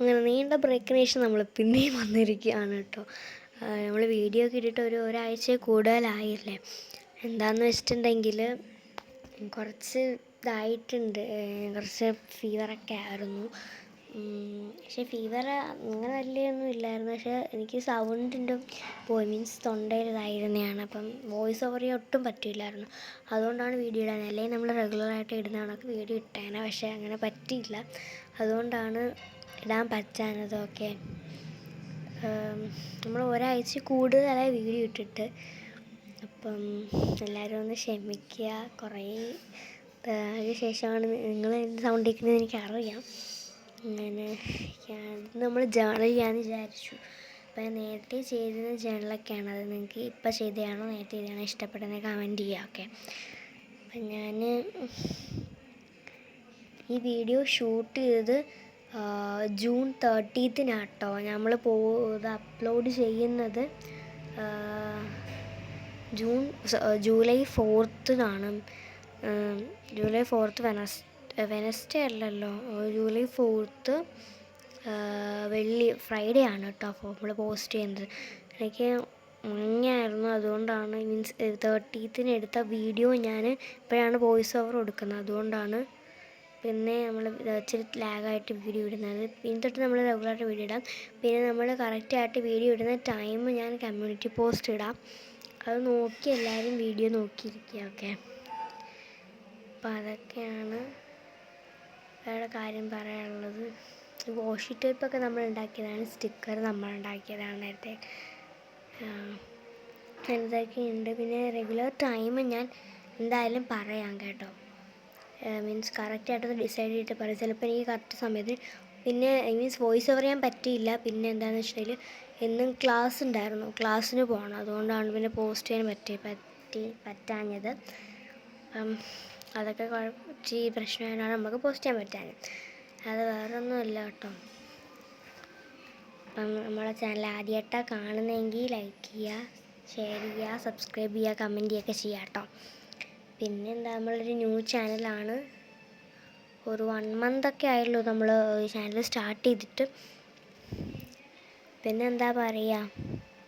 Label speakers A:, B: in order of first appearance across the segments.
A: അങ്ങനെ നീണ്ട ബ്രേക്കിന് ശേഷം നമ്മൾ പിന്നെയും വന്നിരിക്കുകയാണ് കേട്ടോ. നമ്മൾ വീഡിയോ ഒക്കെ ഇട്ടിട്ട് ഒരു ഒരാഴ്ച കൂടുതലായില്ലേ? എന്താണെന്ന് വെച്ചിട്ടുണ്ടെങ്കിൽ കുറച്ച് ഇതായിട്ടുണ്ട്. കുറച്ച് ഫീവറൊക്കെ ആയിരുന്നു. പക്ഷെ ഫീവർ അങ്ങനെ വലിയൊന്നും ഇല്ലായിരുന്നു. പക്ഷേ എനിക്ക് സൗണ്ടിന്റെ പോയി മീൻസ് തൊണ്ടയിൽ ഇതായിരുന്നതാണ്. അപ്പം വോയിസ് ഓവർ ഒട്ടും പറ്റില്ലായിരുന്നു അതുകൊണ്ടാണ് വീഡിയോ ഇടാൻ. അല്ലെങ്കിൽ നമ്മൾ റെഗുലറായിട്ട് ഇടുന്ന കണക്ക് വീഡിയോ ഇട്ടേനെ. പക്ഷേ അങ്ങനെ പറ്റിയില്ല. അതുകൊണ്ടാണ് ഇടാൻ പറ്റാനതൊക്കെ നമ്മൾ ഒരാഴ്ച കൂടുതലായി വീഡിയോ ഇട്ടിട്ട് അപ്പം എല്ലാവരും ഒന്ന് ക്ഷമിക്കുക. കുറേ അതിന് ശേഷമാണ് നിങ്ങൾ എന്ത് സൗണ്ട് കേൾക്കുന്നത് എനിക്കറിയാം അങ്ങനെ നമ്മൾ ജേണൽ ചെയ്യാമെന്ന് വിചാരിച്ചു. അപ്പം ഞാൻ നേരത്തെ ചെയ്തിരുന്ന ജേണലൊക്കെയാണ് അത് നിങ്ങൾക്ക് ഇപ്പം ചെയ്തതാണോ നേരത്തെ ചെയ്തതാണോ ഇഷ്ടപ്പെടുന്നത് കമന്റ് ചെയ്യുക ഓക്കെ അപ്പം ഞാൻ ഈ വീഡിയോ ഷൂട്ട് ചെയ്തത് ആ, ജൂൺ തേർട്ടീത്തിനാട്ടോ നമ്മൾ പോ ഇത് അപ്ലോഡ് ചെയ്യുന്നത്. ജൂൺ ജൂലൈ ഫോർത്തിനാണ് ജൂലൈ ഫോർത്ത് വെനസ് വെനസ്ഡേ അല്ലല്ലോ. ജൂലൈ ഫോർത്ത് വെള്ളി ഫ്രൈഡേ ആണ് കേട്ടോ അപ്പോൾ നമ്മൾ പോസ്റ്റ് ചെയ്യുന്നത്. എനിക്ക് മഞ്ഞായിരുന്നു. അതുകൊണ്ടാണ് മീൻസ് തേർട്ടീത്തിന് എടുത്ത വീഡിയോ ഞാൻ ഇപ്പോഴാണ് വോയിസ് ഓവർ കൊടുക്കുന്നത്. അതുകൊണ്ടാണ് പിന്നെ നമ്മൾ ഇച്ചിരി ലാഗായിട്ട് വീഡിയോ ഇടുന്നത്. ഇനി തൊട്ട് നമ്മൾ റെഗുലറായിട്ട് വീഡിയോ ഇടാം. പിന്നെ നമ്മൾ കറക്റ്റായിട്ട് വീഡിയോ ഇടുന്ന ടൈം ഞാൻ കമ്മ്യൂണിറ്റി പോസ്റ്റ് ഇടാം. അത് നോക്കി എല്ലാവരും വീഡിയോ നോക്കിയിരിക്കുക ഓക്കെ അപ്പം അതൊക്കെയാണ് വേറെ കാര്യം പറയാനുള്ളത്. വാഷി ടേപ്പൊക്കെ നമ്മൾ ഉണ്ടാക്കിയതാണ് സ്റ്റിക്കർ നമ്മൾ ഉണ്ടാക്കിയതാണ് നേരത്തെ. എന്തൊക്കെയുണ്ട്? പിന്നെ റെഗുലർ ടൈം ഞാൻ എന്തായാലും പറയാം കേട്ടോ. മീൻസ് കറക്റ്റായിട്ടത് ഡിസൈഡ് ചെയ്തിട്ട് പറയും. ചിലപ്പോൾ എനിക്ക് കറക്റ്റ് സമയത്ത് പിന്നെ മീൻസ് വോയിസ് ഓവർ ചെയ്യാൻ പറ്റിയില്ല. പിന്നെ എന്താണെന്ന് വെച്ചിട്ടുണ്ടെങ്കിൽ എന്നും ക്ലാസ് ഉണ്ടായിരുന്നു. ക്ലാസ്സിന് പോകണം. അതുകൊണ്ടാണ് പിന്നെ പോസ്റ്റ് ചെയ്യാൻ പറ്റി പറ്റി പറ്റാഞ്ഞത്. അപ്പം അതൊക്കെ കുഴച്ച് പ്രശ്നമായതാണ് നമുക്ക് പോസ്റ്റ് ചെയ്യാൻ പറ്റാഞ്ഞത്. അത് വേറെ ഒന്നുമല്ല കേട്ടോ. അപ്പം നമ്മളെ ചാനൽ ആദ്യമായിട്ടാണ് കാണുന്നതെങ്കിൽ ലൈക്ക് ചെയ്യുക ഷെയർ ചെയ്യുക സബ്സ്ക്രൈബ് ചെയ്യുക കമന്റ് ചെയ്യുകയൊക്കെ ചെയ്യുക കേട്ടോ. പിന്നെ എന്താ നമ്മളൊരു ന്യൂ ചാനലാണ്. ഒരു വൺ മന്ത് ഒക്കെ ആയുള്ളൂ നമ്മൾ ചാനൽ സ്റ്റാർട്ട് ചെയ്തിട്ട്. പിന്നെ എന്താ പറയുക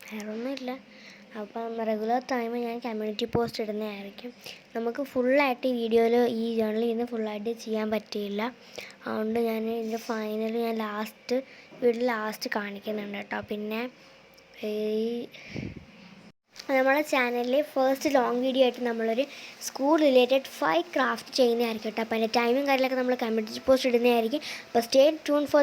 A: വേറൊന്നുമില്ല. അപ്പം റെഗുലർ ടൈം ഞാൻ കമ്മ്യൂണിറ്റി പോസ്റ്റ് ഇടുന്നതായിരിക്കും. നമുക്ക് ഫുള്ളായിട്ട് വീഡിയോയിൽ ഈ ജേണലിൽ ഇന്ന് ഫുള്ളായിട്ട് ചെയ്യാൻ പറ്റിയില്ല. അതുകൊണ്ട് ഞാൻ ഇതിന്റെ ഫൈനൽ ഞാൻ ലാസ്റ്റ് വീഡിയോ ലാസ്റ്റ് കാണിക്കുന്നുണ്ട് കേട്ടോ. പിന്നെ ഈ നമ്മളെ ചാനലിൽ ഫസ്റ്റ് ലോങ് വീഡിയോ ആയിട്ട് നമ്മളൊരു സ്കൂൾ റിലേറ്റഡ് ഫൈവ് ക്രാഫ്റ്റ് ചെയ്യുന്നതായിരിക്കും കേട്ടോ അപ്പോൾ അതിന്റെ ടൈമും കാര്യങ്ങളൊക്കെ നമ്മൾ കമ്മ്യൂണിറ്റി പോസ്റ്റ് ഇടുന്നതായിരിക്കും. അപ്പോൾ സ്റ്റേ ടൂൺ ഫോർ